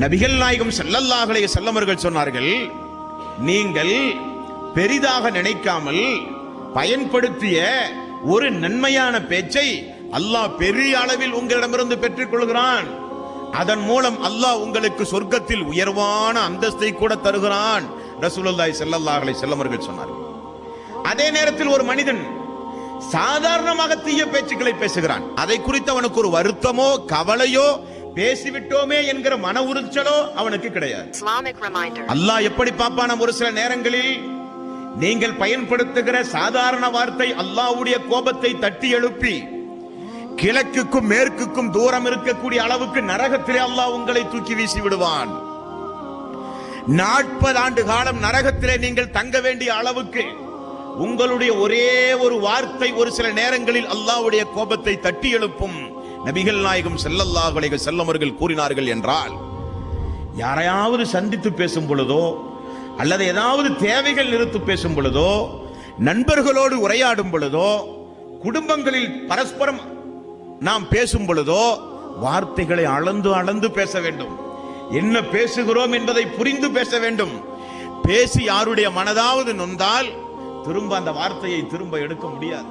நபிகள் நாயகம் ஸல்லல்லாஹு செல்லமர்கள் சொன்னார்கள் நீங்கள் பெரிதாக நினைக்காமல் பயன்படுத்திய ஒரு நன்மையான பேச்சை அல்லாஹ் பெரிய அளவில் உங்களிடமிருந்து பெற்றுக் கொள்கிறான். அதன் மூலம் அல்லாஹ் உங்களுக்கு சொர்க்கத்தில் உயர்வான அந்தஸ்தை கூட தருகிறான். ரசூலுல்லாஹி செல்லல்லாஹலை செல்லமர்கள் சொன்னார்கள். அதே நேரத்தில் ஒரு மனிதன் சாதாரணமாக தீய பேச்சுக்களை பேசுகிறான். அதை குறித்து அவனுக்கு ஒரு வருத்தமோ கவலையோ பேசிவிட்டோமே என்கிற மன உறுச்சலோ அவனுக்கு கிடையாது. அல்லாஹ் எப்படி பார்ப்பானாம் ஒரு சில நேரங்களில்? நீங்கள் பயன்படுத்துகிற சாதாரண வார்த்தை அல்லாஹ்வுடைய கோபத்தை தட்டி எழுப்பி கிழக்குக்கும் மேற்குக்கும் தூரம் இருக்கக்கூடிய அளவுக்கு நரகத்திலே அல்லாஹ் உங்களை தூக்கி வீசி விடுவான். நாற்பது ஆண்டு காலம் நரகத்திலே நீங்கள் தங்க வேண்டிய அளவுக்கு உங்களுடைய ஒரே ஒரு வார்த்தை ஒரு சில நேரங்களில் அல்லாஹ்வுடைய கோபத்தை தட்டி எழுப்பும். நபிகள் நாயகம் ஸல்லல்லாஹு அலைஹி வஸல்லம் அவர்கள் கூறினார்கள் என்றால் யாரையாவது சந்தித்து பேசும் பொழுதோ அல்லது ஏதாவது தேவைகள் நிறுத்து பேசும் பொழுதோ நண்பர்களோடு உரையாடும் பொழுதோ குடும்பங்களில் பரஸ்பரம் நாம் பேசும் பொழுதோ வார்த்தைகளை அளந்து அளந்து பேச வேண்டும். என்ன பேசுகிறோம் என்பதை புரிந்து பேச வேண்டும். பேசி யாருடைய மனதாவது நொந்தால் திரும்ப அந்த வார்த்தையை திரும்ப எடுக்க முடியாது.